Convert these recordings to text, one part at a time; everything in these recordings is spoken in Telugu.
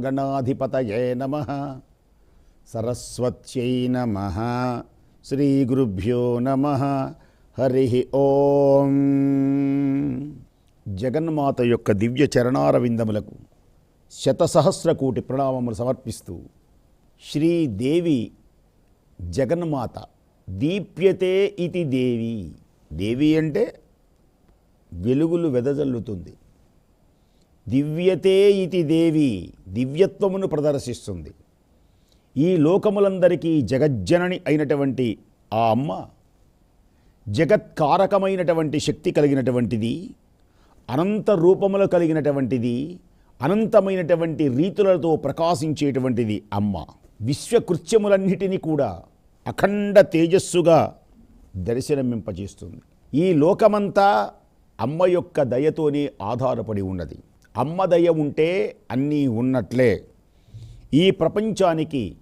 మహాగణాధిపతయే నమ. సరస్వత్యై నమ. శ్రీగురుభ్యో నమ. హరి ఓం. జగన్మాత యొక్క దివ్య చరణారవిందములకు శతసహస్ర కోటి ప్రణామములు సమర్పిస్తూ శ్రీదేవి జగన్మాత దీప్యతే ఇది దేవి. దేవి అంటే వెలుగులు వెదజల్లుతుంది. దివ్యతే ఇతి దేవి దివ్యత్వమును ప్రదర్శిస్తుంది. ఈ లోకములందరికీ జగజ్జనని అయినటువంటి ఆ అమ్మ జగత్కారకమైనటువంటి శక్తి కలిగినటువంటిది అనంత రూపములు కలిగినటువంటిది అనంతమైనటువంటి రీతులతో ప్రకాశించేటువంటిది అమ్మ. విశ్వకృత్యములన్నిటినీ కూడా అఖండ తేజస్సుగా దర్శనమింపజేస్తుంది. ఈ లోకమంతా అమ్మ యొక్క దయతోనే ఆధారపడి ఉన్నది. అమ్మదయ ఉంటే అన్నీ ఉన్నట్లే. ఈ ప్రపంచానికి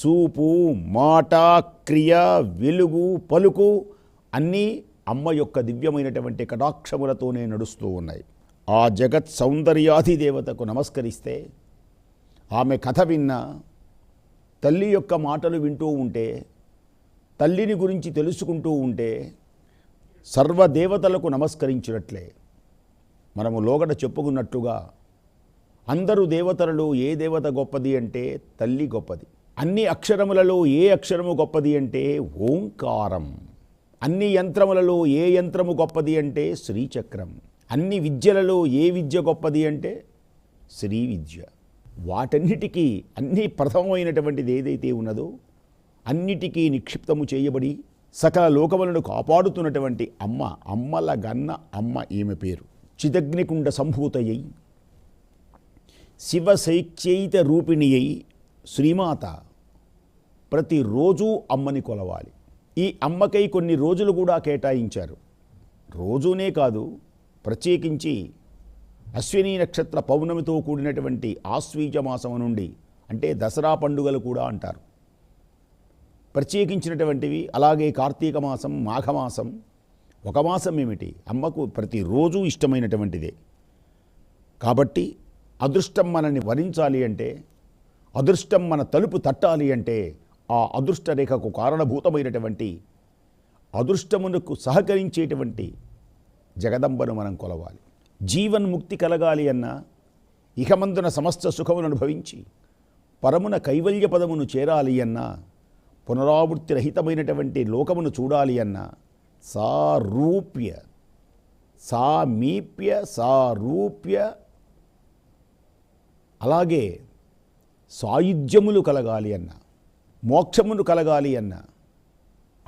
చూపు మాట క్రియ వెలుగు పలుకు అన్నీ అమ్మ యొక్క దివ్యమైనటువంటి కటాక్షములతోనే నడుస్తూ ఉన్నాయి. ఆ జగత్ సౌందర్యాధి దేవతకు నమస్కరిస్తే ఆమె కథ విన్నా తల్లి యొక్క మాటలు వింటూ ఉంటే తల్లిని గురించి తెలుసుకుంటూ ఉంటే సర్వదేవతలకు నమస్కరించినట్లే. మనము లోగడ చెప్పుకున్నట్టుగా అందరూ దేవతలలో ఏ దేవత గొప్పది అంటే తల్లి గొప్పది. అన్ని అక్షరములలో ఏ అక్షరము గొప్పది అంటే ఓంకారం. అన్ని యంత్రములలో ఏ యంత్రము గొప్పది అంటే శ్రీచక్రం. అన్ని విద్యలలో ఏ విద్య గొప్పది అంటే శ్రీ విద్య వాటన్నిటికీ అన్ని ప్రథమమైనటువంటిది ఏదైతే ఉన్నదో అన్నిటికీ నిక్షిప్తము చేయబడి సకల లోకములను కాపాడుతున్నటువంటి అమ్మ అమ్మల గన్న అమ్మ ఈమె పేరు. చిదగ్నికుండ సంభూతయ్యై శివశైక్యైత రూపిణి అయి శ్రీమాత ప్రతిరోజు అమ్మని కొలవాలి. ఈ అమ్మకై కొన్ని రోజులు కూడా కేటాయించారు. రోజునే కాదు ప్రత్యేకించి అశ్విని నక్షత్ర పౌర్ణమితో కూడినటువంటి ఆశ్వీజ మాసం నుండి అంటే దసరా పండుగలు కూడా అంటారు. ప్రత్యేకించినటువంటివి అలాగే కార్తీక మాసం మాఘమాసం ఒక మాసం ఏమిటి? అమ్మకు ప్రతిరోజు ఇష్టమైనటువంటిదే. కాబట్టి అదృష్టం మనల్ని వరించాలి అంటే అదృష్టం మన తలుపు తట్టాలి అంటే ఆ అదృష్ట రేఖకు కారణభూతమైనటువంటి అదృష్టమునకు సహకరించేటువంటి జగదంబను మనం కొలవాలి. జీవన్ముక్తి కలగాలి అన్నా ఇహమందున సమస్త సుఖమును అనుభవించి పరమున కైవల్య పదమును చేరాలి అన్నా పునరావృత్తి రహితమైనటువంటి లోకమును చూడాలి అన్నా సారూప్య సామీప్య సారూప్య. అలాగే సాయుధ్యములు కలగాలి అన్న మోక్షమును కలగాలి అన్న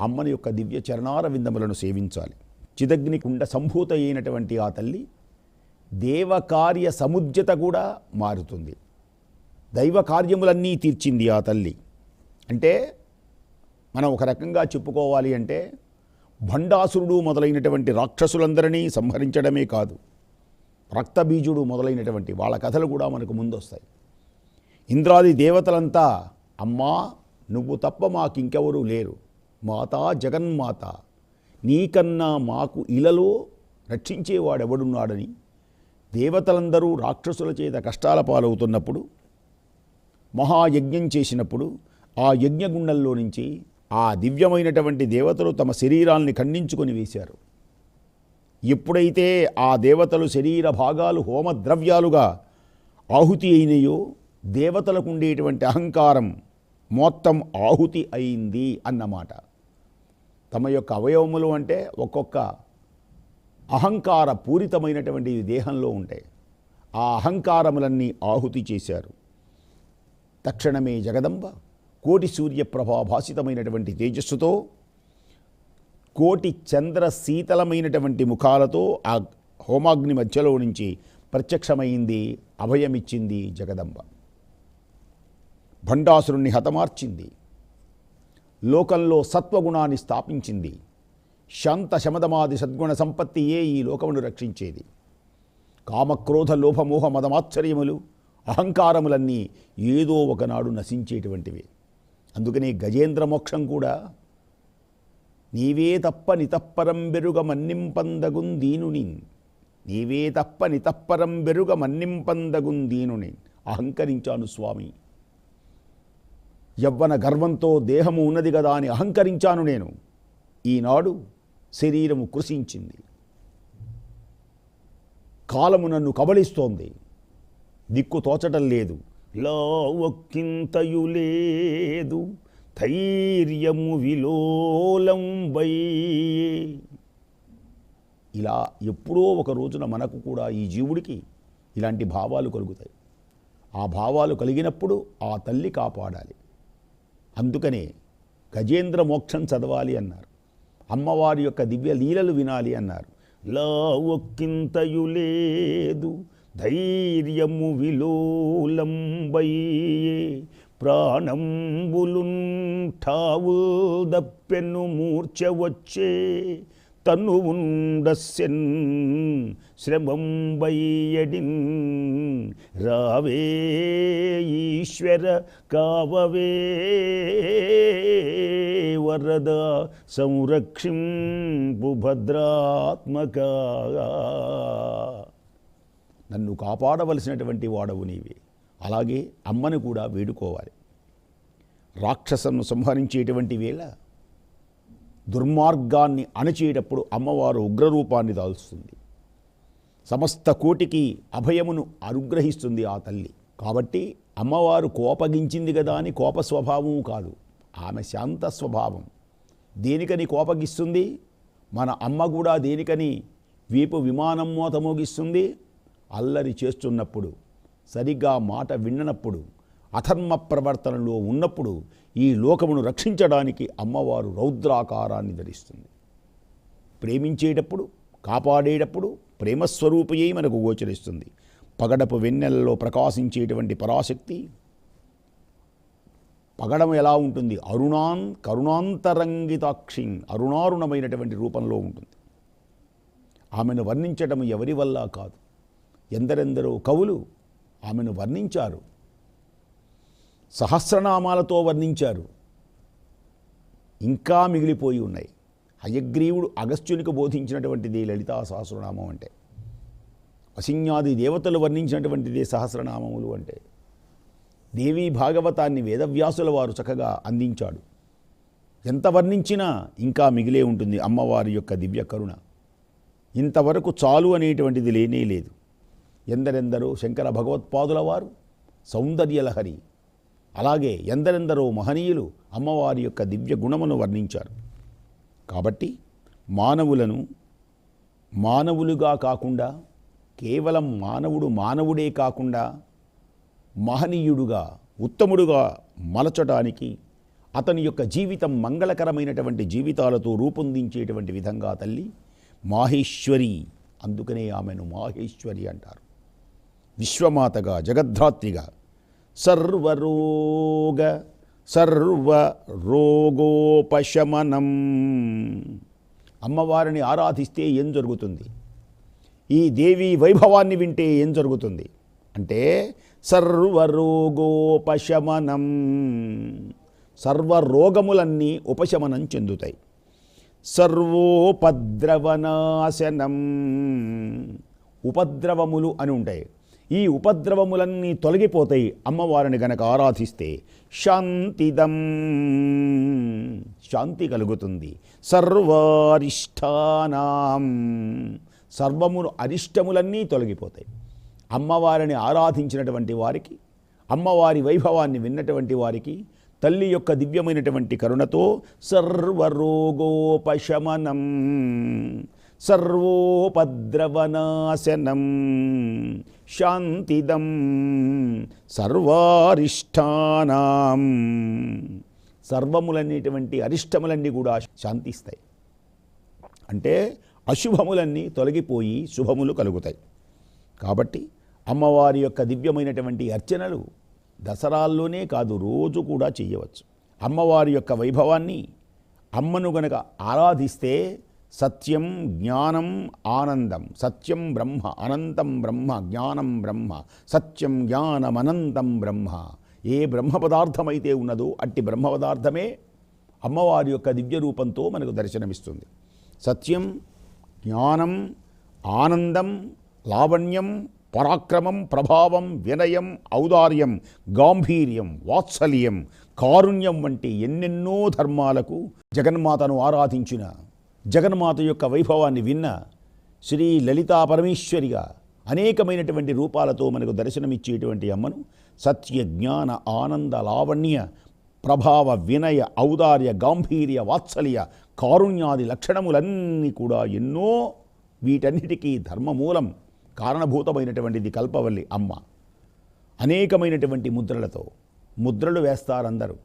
అమ్మని యొక్క దివ్య చరణార విందములను సేవించాలి. చిదగ్ని కుండ సంభూత అయినటువంటి ఆ తల్లి దేవకార్య సముద్యత కూడా మారుతుంది. దైవ కార్యములన్నీ తీర్చింది ఆ తల్లి. అంటే మనం ఒక రకంగా చెప్పుకోవాలి అంటే భండాసురుడు మొదలైనటువంటి రాక్షసులందరినీ సంహరించడమే కాదు రక్తబీజుడు మొదలైనటువంటి వాళ్ళ కథలు కూడా మనకు ముందొస్తాయి. ఇంద్రాది దేవతలంతా అమ్మా నువ్వు తప్ప మాకింకెవరూ లేరు. మాతా జగన్మాత. నీకన్నా మాకు ఇలలో రక్షించేవాడెవడున్నాడని దేవతలందరూ రాక్షసుల చేత కష్టాల పాలవుతున్నప్పుడు మహాయజ్ఞం చేసినప్పుడు ఆ యజ్ఞగుండంలో నుంచి ఆ దివ్యమైనటువంటి దేవతలు తమ శరీరాల్ని ఖండించుకొని వేశారు. ఎప్పుడైతే ఆ దేవతలు శరీర భాగాలు హోమద్రవ్యాలుగా ఆహుతి అయినాయో దేవతలకు ఉండేటువంటి అహంకారం మొత్తం ఆహుతి అయింది అన్నమాట. తమ యొక్క అవయవములు అంటే ఒక్కొక్క అహంకార పూరితమైనటువంటి దేహంలో ఉంటాయి. ఆ అహంకారములన్నీ ఆహుతి చేశారు. తక్షణమే జగదంబ కోటి సూర్య ప్రభాభాసితమైనటువంటి తేజస్సుతో కోటి చంద్ర శీతలమైనటువంటి ముఖాలతో ఆ హోమాగ్ని మధ్యలో నుంచి ప్రత్యక్షమైంది అభయమిచ్చింది జగదంబ. భండాసురుణ్ణి హతమార్చింది. లోకంలో సత్వగుణాన్ని స్థాపించింది. శాంత శమదమాది సద్గుణ సంపత్తియే ఈ లోకమును రక్షించేది. కామక్రోధ లోభమోహ మదమాశ్చర్యములు అహంకారములన్నీ ఏదో ఒకనాడు నశించేటువంటివి. అందుకనే గజేంద్ర మోక్షం కూడా నీవే తప్ప నితప్పరం బెరుగ మన్నింపందగుందీనుని నీవే తప్ప నితప్పరం బెరుగ మన్నింపందగుందీనుని అహంకరించాను స్వామి. యవ్వన గర్వంతో దేహము ఉన్నది కదా అని అహంకరించాను నేను. ఈనాడు శరీరము కృషించింది. కాలము నన్ను కబళిస్తోంది. దిక్కు తోచటం లేదు. లా ఒక్కింతయు లేదు ధైర్యము విలోలంబై ఇలా ఎప్పుడో ఒక రోజున మనకు కూడా ఈ జీవుడికి ఇలాంటి భావాలు కలుగుతాయి. ఆ భావాలు కలిగినప్పుడు ఆ తల్లి కాపాడాలి. అందుకనే గజేంద్ర మోక్షం చదవాలి అన్నారు. అమ్మవారి యొక్క దివ్య లీలలు వినాలి అన్నారు. లా ఒక్కింతయు లేదు ధైర్యము విలోలంబై ప్రాణంబులుంఠావు దప్పెను మూర్చ వచ్చే తను ఉండస్యన్ శ్రమంబయ్యడిన్ రావే ఈశ్వర కావవే వరద సంరక్షింపు భద్రాత్మక నన్ను కాపాడవలసినటువంటి వాడవు నీవే. అలాగే అమ్మని కూడా వేడుకోవాలి. రాక్షసను సంహరించేటువంటి వేళ దుర్మార్గాన్ని అణచేటప్పుడు అమ్మవారు ఉగ్రరూపాన్ని దాల్స్తుంది సమస్త కోటికి అభయమును అనుగ్రహిస్తుంది ఆ తల్లి. కాబట్టి అమ్మవారు కోపగించింది కదా అని కోప స్వభావం కాదు. ఆమె శాంత స్వభావం. దేనికని కోపగిస్తుంది? మన అమ్మ కూడా దేనికని? వీపు విమానం మోత మోగిస్తుంది? అల్లరి చేస్తున్నప్పుడు సరిగ్గా మాట విన్ననప్పుడు అధర్మ ప్రవర్తనలో ఉన్నప్పుడు ఈ లోకమును రక్షించడానికి అమ్మవారు రౌద్రాకారాన్ని ధరిస్తుంది. ప్రేమించేటప్పుడు కాపాడేటప్పుడు ప్రేమస్వరూపయే మనకు గోచరిస్తుంది. పగడపు వెన్నెలలో ప్రకాశించేటువంటి పరాశక్తి. పగడం ఎలా ఉంటుంది? అరుణాన్ కరుణాంతరంగితాక్షి అరుణారుణమైనటువంటి రూపంలో ఉంటుంది. ఆమెను వర్ణించడం ఎవరి వల్ల కాదు. ఎందరెందరో కవులు ఆమెను వర్ణించారు. సహస్రనామాలతో వర్ణించారు. ఇంకా మిగిలిపోయి ఉన్నాయి. హయగ్రీవుడు అగస్త్యునికి బోధించినటువంటిది లలితా సహస్రనామం అంటే. వసిన్యాది దేవతలు వర్ణించినటువంటిది సహస్రనామములు అంటే. దేవీ భాగవతాన్ని వేదవ్యాసుల వారు చక్కగా అందించాడు. ఎంత వర్ణించినా ఇంకా మిగిలే ఉంటుంది అమ్మవారి యొక్క దివ్య కరుణ. ఇంతవరకు చాలు అనేటువంటిది లేనే లేదు. ఎందరెందరో శంకర భగవత్పాదుల వారు సౌందర్యలహరి. అలాగే ఎందరెందరో మహనీయులు అమ్మవారి యొక్క దివ్య గుణమును వర్ణించారు. కాబట్టి మానవులను మానవులుగా కాకుండా కేవలం మానవుడు మానవుడే కాకుండా మహనీయుడుగా ఉత్తముడుగా మలచటానికి అతని యొక్క జీవితం మంగళకరమైనటువంటి జీవితాలతో రూపొందించేటువంటి విధంగా తల్లి మాహేశ్వరి అందుకనే ఆమెను మాహేశ్వరి అంటారు. విశ్వమాతగా జగద్ధాత్రిగా సర్వరోగ సర్వ రోగోపశమనం అమ్మవారిని ఆరాధిస్తే ఏం జరుగుతుంది? ఈ దేవి వైభవాన్ని వింటే ఏం జరుగుతుంది? అంటే సర్వరోగోపశమనం. సర్వరోగములన్నీ ఉపశమనం చెందుతాయి. సర్వోపద్రవనాశనం. ఉపద్రవములు అని ఉంటాయి. ఈ ఉపద్రవములన్నీ తొలగిపోతాయి. అమ్మవారిని గనక ఆరాధిస్తే శాంతిదం. శాంతి కలుగుతుంది. సర్వారిష్టానాం. సర్వమును అరిష్టములన్నీ తొలగిపోతాయి. అమ్మవారిని ఆరాధించినటువంటి వారికి అమ్మవారి వైభవాన్ని విన్నటువంటి వారికి తల్లి యొక్క దివ్యమైనటువంటి కరుణతో సర్వరోగోపశమనం. సర్వోపద్రవనాశనం శాంతిదం సర్వారిష్టానాం. సర్వములనేటువంటి అరిష్టములన్నీ కూడా శాంతిస్తాయి. అంటే అశుభములన్నీ తొలగిపోయి శుభములు కలుగుతాయి. కాబట్టి అమ్మవారి యొక్క దివ్యమైనటువంటి అర్చనలు దసరాల్లోనే కాదు రోజు కూడా చేయవచ్చు. అమ్మవారి యొక్క వైభవాన్ని అమ్మను గనక ఆరాధిస్తే సత్యం జ్ఞానం ఆనందం. సత్యం బ్రహ్మ అనంతం బ్రహ్మ జ్ఞానం బ్రహ్మ. సత్యం జ్ఞానం అనంతం బ్రహ్మ. ఏ బ్రహ్మ పదార్థమైతే ఉన్నదో అట్టి బ్రహ్మ పదార్థమే అమ్మవారి యొక్క దివ్య రూపంతో మనకు దర్శనమిస్తుంది. సత్యం జ్ఞానం ఆనందం లావణ్యం పరాక్రమం ప్రభావం వినయం ఔదార్యం గాంభీర్యం వాత్సల్యం కారుణ్యం వంటి ఎన్నెన్నో ధర్మాలకు జగన్మాతను ఆరాధించిన జగన్మాత యొక్క వైభవాన్ని విన్న శ్రీ లలితా పరమేశ్వరిగా అనేకమైనటువంటి రూపాలతో మనకు దర్శనమిచ్చేటువంటి అమ్మను సత్య జ్ఞాన ఆనంద లావణ్య ప్రభావ వినయ ఔదార్య గాంభీర్య వాత్సల్య కారుణ్యాది లక్షణములన్నీ కూడా ఎన్నో వీటన్నిటికీ ధర్మమూలం కారణభూతమైనటువంటిది కల్పవల్లి అమ్మ. అనేకమైనటువంటి ముద్రలతో ముద్రలు వేస్తారందరూ.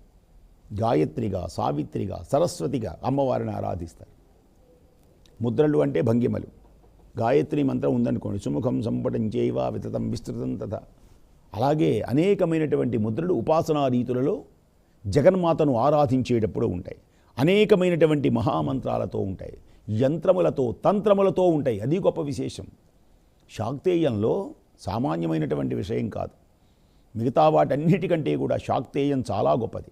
గాయత్రిగా సావిత్రిగా సరస్వతిగా అమ్మవారిని ఆరాధిస్తారు. ముద్రలు అంటే భంగిమలు. గాయత్రి మంత్రం ఉందనుకోండి సుముఖం సంపటం చేయవ వితతం విస్తృతం తథ. అలాగే అనేకమైనటువంటి ముద్రలు ఉపాసనా రీతులలో జగన్మాతను ఆరాధించేటప్పుడు ఉంటాయి. అనేకమైనటువంటి మహామంత్రాలతో ఉంటాయి. యంత్రములతో తంత్రములతో ఉంటాయి. అది గొప్ప విశేషం. శాక్తేయంలో సామాన్యమైనటువంటి విషయం కాదు. మిగతా వాటన్నిటికంటే కూడా శాక్తేయం చాలా గొప్పది.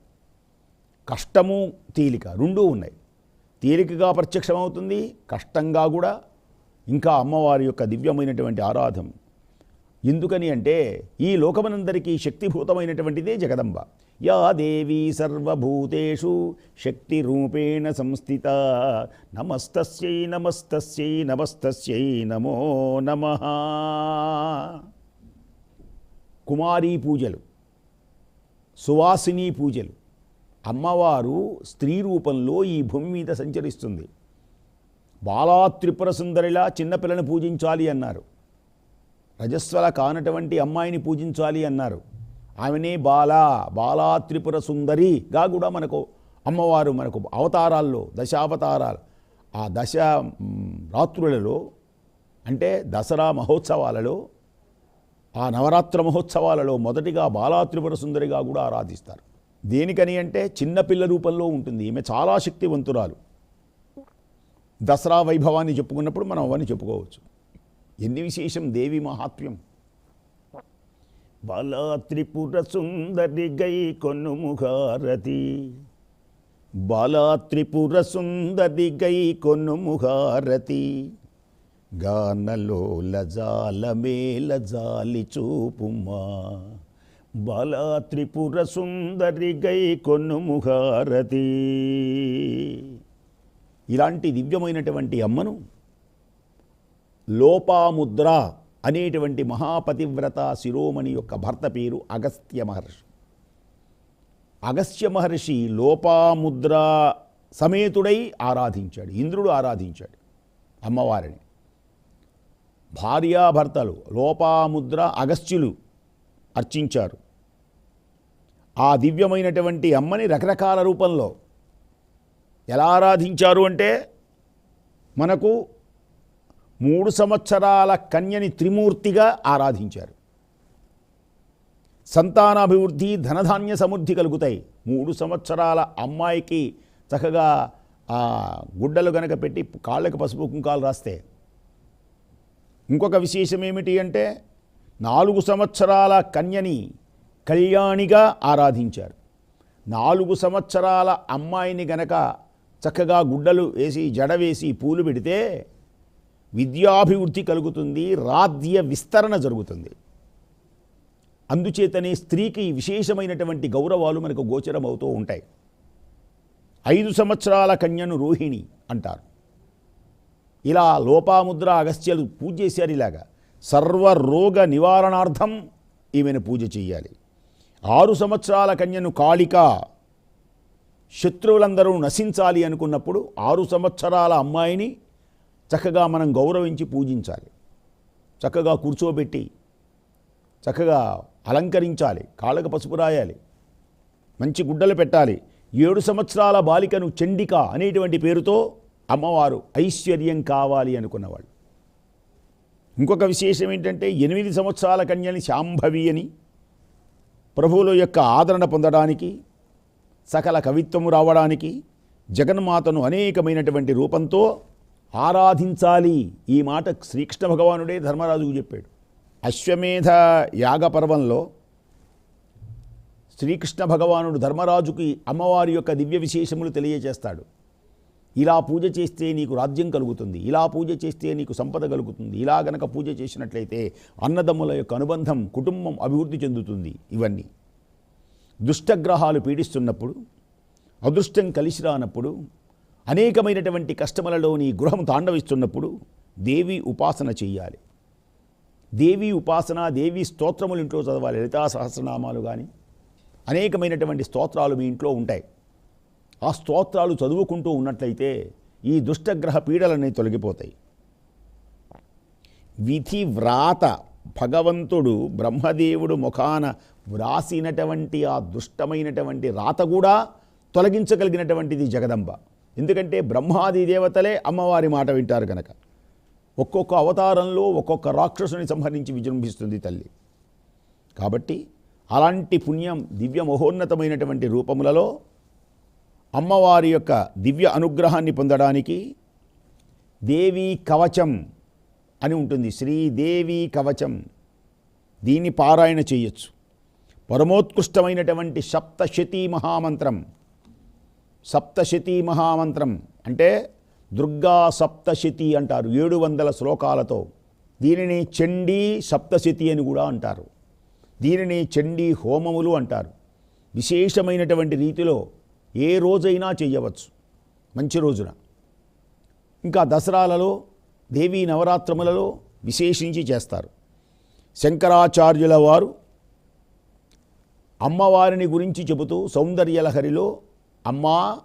కష్టము తేలిక రెండూ ఉన్నాయి. తేలికగా ప్రత్యక్షమవుతుంది కష్టంగా కూడా. ఇంకా అమ్మవారి యొక్క దివ్యమైనటువంటి ఆరాధం. ఎందుకని అంటే ఈ లోకమనందరికీ శక్తిభూతమైనటువంటిదే జగదంబ. యా దేవీ సర్వభూతేషు శక్తి రూపేణ సంస్థిత. నమస్తస్యై నమస్తస్యై నమస్తస్యై నమో నమ. కుమారీ పూజలు సువాసిని పూజలు అమ్మవారు స్త్రీ రూపంలో ఈ భూమి మీద సంచరిస్తుంది. బాలా త్రిపుర సుందరిలా చిన్నపిల్లని పూజించాలి అన్నారు. రజస్వల కానటువంటి అమ్మాయిని పూజించాలి అన్నారు. ఆమెనే బాలా బాలా త్రిపుర సుందరిగా కూడా మనకు అమ్మవారు మనకు అవతారాల్లో దశావతారాలు ఆ దశ రాత్రులలో అంటే దసరా మహోత్సవాలలో ఆ నవరాత్ర మహోత్సవాలలో మొదటిగా బాలా త్రిపుర సుందరిగా కూడా ఆరాధిస్తారు. దేనికని అంటే చిన్నపిల్ల రూపంలో ఉంటుంది. ఈమె చాలా శక్తివంతురాలు. దసరా వైభవాన్ని చెప్పుకున్నప్పుడు మనం అవన్నీ చెప్పుకోవచ్చు. ఎన్ని విశేషం దేవి మహాత్మ్యం. బాలా త్రిపుర సుందరి గై కొన్నుముఖారతి బాలా త్రిపుర సుందరి గై కొన్నుముఖారతి గానలో లజాల మేల జాలి చూపుమా. బాలా త్రిపుర సుందరి గై కొన్నుముఖారతి ఇలాంటి దివ్యమైనటువంటి అమ్మను లోపాముద్ర అనేటువంటి మహాపతివ్రత శిరోమణి యొక్క భర్త పేరు అగస్త్య మహర్షి. అగస్త్య మహర్షి లోపాముద్ర సమేతుడై ఆరాధించాడు ఇంద్రుడు ఆరాధించాడు అమ్మవారిని. భార్యాభర్తలు లోపాముద్ర అగస్త్యులు అర్చించారు. ఆ దివ్యమైనటువంటి అమ్మని రకరకాల రూపంలో ఎలా ఆరాధించారు అంటే మనకు మూడు సంవత్సరాల కన్యని త్రిమూర్తిగా ఆరాధించారు. సంతానాభివృద్ధి ధనధాన్య సమృద్ధి కలుగుతాయి. మూడు సంవత్సరాల అమ్మాయికి చక్కగా ఆ గుడ్డలు గనక పెట్టి కాళ్ళకి పసుపు కుంకాలు రాస్తే ఇంకొక విశేషం ఏమిటి అంటే నాలుగు సంవత్సరాల కన్యని కళ్యాణిగా ఆరాధించారు. నాలుగు సంవత్సరాల అమ్మాయిని గనక చక్కగా గుడ్డలు వేసి జడ వేసి పూలు పెడితే విద్యాభివృద్ధి కలుగుతుంది రాధ్య విస్తరణ జరుగుతుంది. అందుచేతనే స్త్రీకి విశేషమైనటువంటి గౌరవాలు మనకు గోచరమవుతూ ఉంటాయి. ఐదు సంవత్సరాల కన్యను రోహిణి అంటారు. ఇలా లోపాముద్ర అగస్త్యలు పూజ చేశారు ఇలాగా. సర్వరోగ నివారణార్థం ఈమెను పూజ చేయాలి. ఆరు సంవత్సరాల కన్యను కాళిక శత్రువులందరూ నశించాలి అనుకున్నప్పుడు ఆరు సంవత్సరాల అమ్మాయిని చక్కగా మనం గౌరవించి పూజించాలి. చక్కగా కూర్చోబెట్టి చక్కగా అలంకరించాలి కాళ్ళకు పసుపు రాయాలి మంచి గుడ్డలు పెట్టాలి. ఏడు సంవత్సరాల బాలికను చండిక అనేటువంటి పేరుతో అమ్మవారు ఐశ్వర్యం కావాలి అనుకున్నవాళ్ళు. ఇంకొక విశేషం ఏంటంటే ఎనిమిది సంవత్సరాల కన్యని శాంభవి అని ప్రభువుల యొక్క ఆదరణ పొందడానికి సకల కవిత్వము రావడానికి జగన్మాతను అనేకమైనటువంటి రూపంతో ఆరాధించాలి. ఈ మాట శ్రీకృష్ణ భగవానుడే ధర్మరాజుకు చెప్పాడు. అశ్వమేధ యాగ పర్వంలో శ్రీకృష్ణ భగవానుడు ధర్మరాజుకి అమ్మవారి యొక్క దివ్య విశేషములు తెలియజేస్తాడు. ఇలా పూజ చేస్తే నీకు రాజ్యం కలుగుతుంది ఇలా పూజ చేస్తే నీకు సంపద కలుగుతుంది ఇలా గనక పూజ చేసినట్లయితే అన్నదమ్ముల యొక్క అనుబంధం కుటుంబం అభివృద్ధి చెందుతుంది ఇవన్నీ. దుష్టగ్రహాలు పీడిస్తున్నప్పుడు అదృష్టం కలిసి రానప్పుడు అనేకమైనటువంటి కష్టములలో నీ గృహం తాండవిస్తున్నప్పుడు దేవి ఉపాసన చెయ్యాలి. దేవి ఉపాసన దేవి స్తోత్రములు ఇంట్లో చదవాలి లలితా సహస్రనామాలు కానీ అనేకమైనటువంటి స్తోత్రాలు మీ ఇంట్లో ఉంటాయి. ఆ స్తోత్రాలు చదువుకుంటూ ఉన్నట్లయితే ఈ దుష్టగ్రహ పీడలన్నీ తొలగిపోతాయి. విధి వ్రాత భగవంతుడు బ్రహ్మదేవుడు ముఖాన వ్రాసినటువంటి ఆ దుష్టమైనటువంటి రాత కూడా తొలగించగలిగినటువంటిది జగదంబ. ఎందుకంటే బ్రహ్మాది దేవతలే అమ్మవారి మాట వింటారు కనుక ఒక్కొక్క అవతారంలో ఒక్కొక్క రాక్షసుని సంహరించి విజృంభిస్తుంది తల్లి. కాబట్టి అలాంటి పుణ్యం దివ్య మహోన్నతమైనటువంటి రూపములలో అమ్మవారి యొక్క దివ్య అనుగ్రహాన్ని పొందడానికి దేవీ కవచం అని ఉంటుంది. శ్రీదేవి కవచం. దీన్ని పారాయణ చేయొచ్చు. పరమోత్కృష్టమైనటువంటి సప్తశతీ మహామంత్రం. సప్తశతీ మహామంత్రం అంటే దుర్గా సప్తశతి అంటారు. ఏడు వందల శ్లోకాలతో దీనిని చండీ సప్తశతి అని కూడా అంటారు. దీనిని చండీ హోమములు అంటారు. విశేషమైనటువంటి రీతిలో ఏ రోజైనా చేయవచ్చు. మంచి రోజున. ఇంకా దసరాలలో దేవీ నవరాత్రములలో విశేషించి చేస్తారు. శంకరాచార్యుల వారు అమ్మవారిని గురించి చెబుతూ సౌందర్యలహరిలో అమ్మా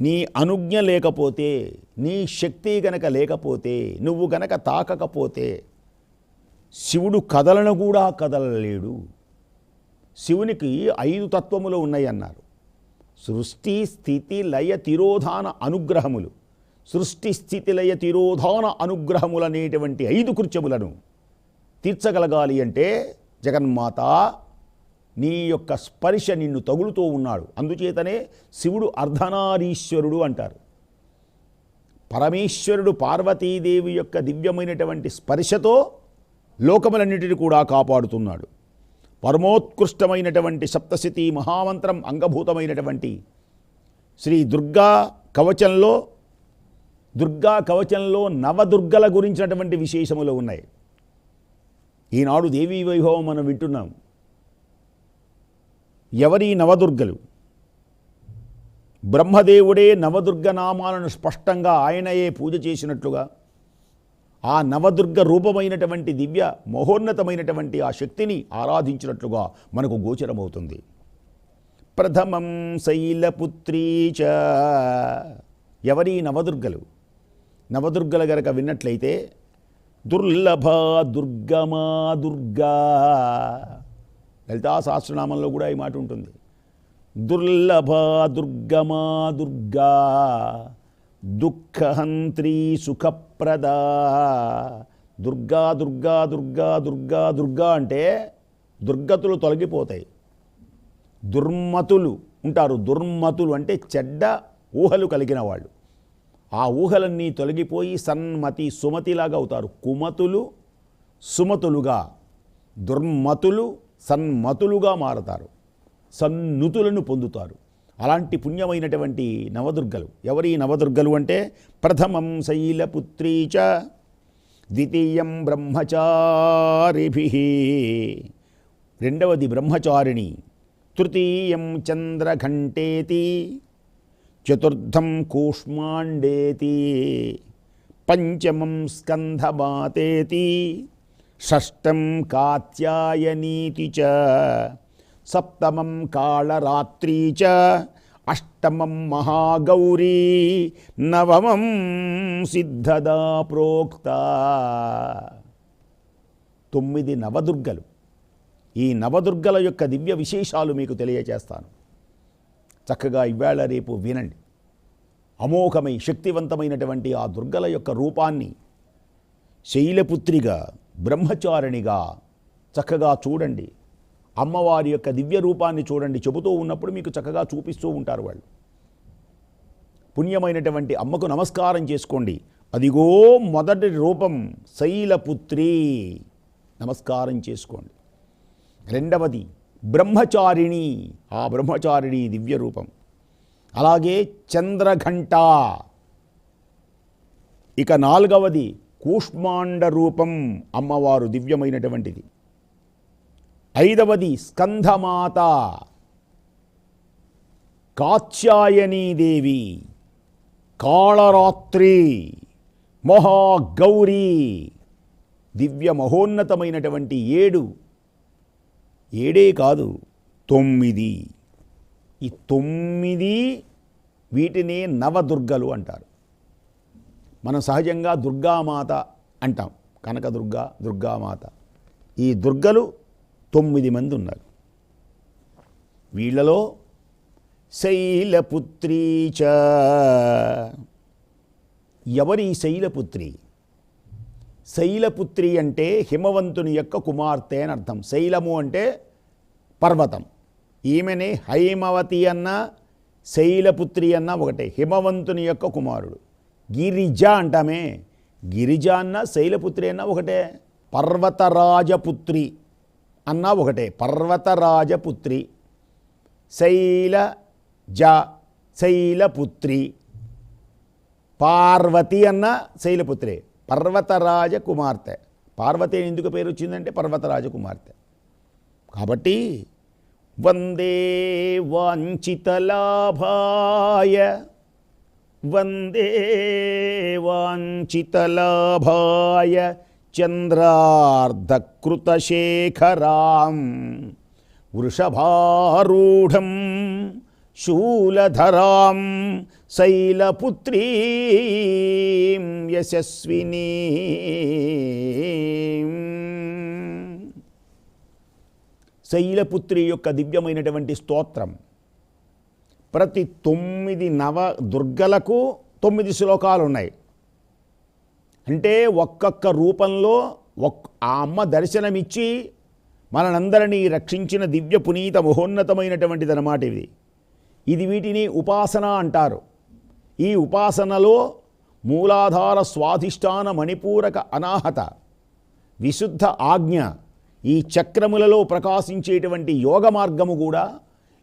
నీ అనుజ్ఞ లేకపోతే నీ శక్తి గనక లేకపోతే నువ్వు గనక తాకకపోతే శివుడు కదలను కూడా కదలలేడు. శివునికి ఐదు తత్వములు ఉన్నాయి అన్నారు సృష్టి స్థితి లయ తిరోధాన అనుగ్రహములు. సృష్టి స్థితి లయ తిరోధాన అనుగ్రహములు అనేటువంటి ఐదు కృత్యములను తీర్చగలగాలి అంటే జగన్మాత నీ యొక్క స్పర్శ నిన్ను తగులుతూ ఉన్నాడు. అందుచేతనే శివుడు అర్ధనారీశ్వరుడు అంటారు. పరమేశ్వరుడు పార్వతీదేవి యొక్క దివ్యమైనటువంటి స్పర్శతో లోకములన్నిటిని కూడా కాపాడుతున్నాడు. పరమోత్కృష్టమైనటువంటి సప్తశతి మహామంత్రం అంగభూతమైనటువంటి శ్రీ దుర్గా కవచంలో దుర్గా కవచంలో నవదుర్గల గురించినటువంటి విశేషములు ఉన్నాయి. ఈనాడు దేవీ వైభవం మనం వింటున్నాం. ఎవరి నవదుర్గలు? బ్రహ్మదేవుడే నవదుర్గ నామాలను స్పష్టంగా ఆయనయే పూజ చేసినట్లుగా ఆ నవదుర్గ రూపమైనటువంటి దివ్య మహోన్నతమైనటువంటి ఆ శక్తిని ఆరాధించినట్లుగా మనకు గోచరమవుతుంది. ప్రథమం శైలపుత్రీ చ. ఎవరి నవదుర్గలు? నవదుర్గల గనక విన్నట్లయితే దుర్లభ దుర్గమా దుర్గా. లలితా సహస్రనామంలో కూడా ఈ మాట ఉంటుంది. దుర్లభ దుర్గమా దుర్గా. దుఃఖహంత్రీ సుఖప్రద. దుర్గా దుర్గా దుర్గా దుర్గా దుర్గా అంటే దుర్గతులు తొలగిపోతాయి. దుర్మతులు ఉంటారు. దుర్మతులు అంటే చెడ్డ ఊహలు కలిగిన వాళ్ళు. ఆ ఊహలన్నీ తొలగిపోయి సన్మతి సుమతిలాగా అవుతారు. కుమతులు సుమతులుగా దుర్మతులు సన్మతులుగా మారతారు. సన్నుతులను పొందుతారు. అలాంటి పుణ్యమైనటువంటి నవదుర్గలు. ఎవరి నవదుర్గలు అంటే ప్రథమం శైలపుత్రీ చ ద్వితీయం బ్రహ్మచారిభి. రెండవది బ్రహ్మచారిణి తృతీయం చంద్రఘంటేతి చతుర్థం కూష్మాండేతి పంచమం స్కంధమాతేతి షష్టం కాత్యాయనీతి చ. సప్తమం కాళరాత్రీ చ అష్టమం మహాగౌరీ నవమం సిద్ధదా ప్రోక్త తొమ్మిది నవదుర్గలు. ఈ నవదుర్గల యొక్క దివ్య విశేషాలు మీకు తెలియచేస్తాను. చక్కగా ఇవాళ రేపు వినండి. అమోఘమై శక్తివంతమైనటువంటి ఆ దుర్గల యొక్క రూపాన్ని శైలపుత్రిగా బ్రహ్మచారిణిగా చక్కగా చూడండి. అమ్మవారి యొక్క దివ్య రూపాన్ని చూడండి చెబుతూ ఉన్నప్పుడు మీకు చక్కగా చూపిస్తూ ఉంటారు వాళ్ళు. పుణ్యమైనటువంటి అమ్మకు నమస్కారం చేసుకోండి. అదిగో మొదటి రూపం శైలపుత్రి. నమస్కారం చేసుకోండి. రెండవది బ్రహ్మచారిణి. ఆ బ్రహ్మచారిణి దివ్య రూపం. అలాగే చంద్రఘంట. ఇక నాలుగవది కూష్మాండ రూపం అమ్మవారు దివ్యమైనటువంటిది. ఐదవది స్కంధమాత. కాత్యాయనీదేవి కాళరాత్రి మహాగౌరీ దివ్య మహోన్నతమైనటువంటి ఏడు. ఏడే కాదు తొమ్మిది. ఈ తొమ్మిది వీటిని నవదుర్గలు అంటారు. మనం సహజంగా దుర్గామాత అంటాం. కనకదుర్గ దుర్గామాత. ఈ దుర్గలు తొమ్మిది మంది ఉన్నారు. వీళ్ళలో శైలపుత్రీ చ. ఎవరి శైలపుత్రి? శైలపుత్రి అంటే హిమవంతుని యొక్క కుమార్తె అని అర్థం. శైలము అంటే పర్వతం. ఈమెని హైమవతి అన్న శైలపుత్రి అన్న ఒకటే హిమవంతుని యొక్క కుమారుడు. గిరిజ అంటామే. గిరిజ అన్న శైలపుత్రి అన్న ఒకటే. పర్వతరాజపుత్రి. అన్న ఒకటే పర్వతరాజపుత్రి శైల జ శైలపుత్రి. పార్వతి అన్న శైలపుత్రే పర్వతరాజ కుమార్తె పార్వతి అని ఎందుకు పేరు వచ్చిందంటే పర్వతరాజ కుమార్తె కాబట్టి వందే వాంఛితలాభాయ వందే వాంఛితలాభాయ చంద్రార్ధకృతశేఖరాం వృషభారూఢం శూలధరాం శైలపుత్రీం యశస్వినీ. శైలపుత్రి యొక్క దివ్యమైనటువంటి స్తోత్రం. ప్రతి తొమ్మిది నవ దుర్గలకు తొమ్మిది శ్లోకాలు ఉన్నాయి అంటే ఒక్కొక్క రూపంలో ఒక్ ఆ అమ్మ దర్శనమిచ్చి మనందరినీ రక్షించిన దివ్య పునీత మహోన్నతమైనటువంటిది అన్నమాట ఇది. ఇది వీటిని ఉపాసన అంటారు. ఈ ఉపాసనలో మూలాధార స్వాధిష్టాన మణిపూరక అనాహత విశుద్ధ ఆజ్ఞ ఈ చక్రములలో ప్రకాశించేటువంటి యోగ మార్గము కూడా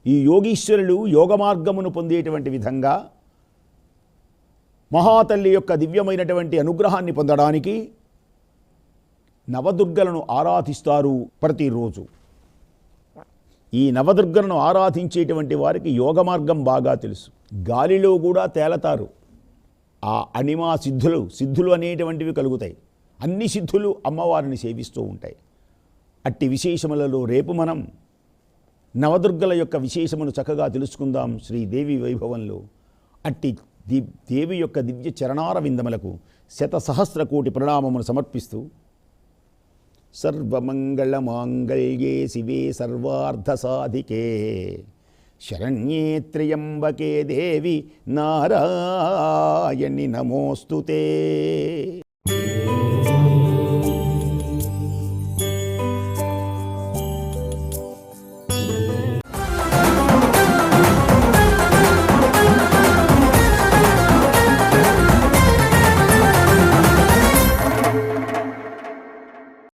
ఈ యోగీశ్వరులు యోగ మార్గమును పొందేటువంటి విధంగా మహాతల్లి యొక్క దివ్యమైనటువంటి అనుగ్రహాన్ని పొందడానికి నవదుర్గలను ఆరాధిస్తారు ప్రతిరోజు. ఈ నవదుర్గలను ఆరాధించేటువంటి వారికి యోగ మార్గం బాగా తెలుసు. గాలిలో కూడా తేలతారు. ఆ అణిమా సిద్ధులు సిద్ధులు అనేటువంటివి కలుగుతాయి. అన్ని సిద్ధులు అమ్మవారిని సేవిస్తూ ఉంటాయి. అట్టి విశేషములలో రేపు మనం నవదుర్గల యొక్క విశేషమును చక్కగా తెలుసుకుందాం శ్రీదేవి వైభవంలో. అట్టి దేవి యొక్క దివ్య చరణార విందములకు శత సహస్ర కోటి ప్రణామమును సమర్పిస్తూ సర్వమంగళమాంగళ్యే శివే సర్వార్థసాధికే. శరణ్యే త్ర్యంబకే దేవి నారాయణి నమోస్తుతే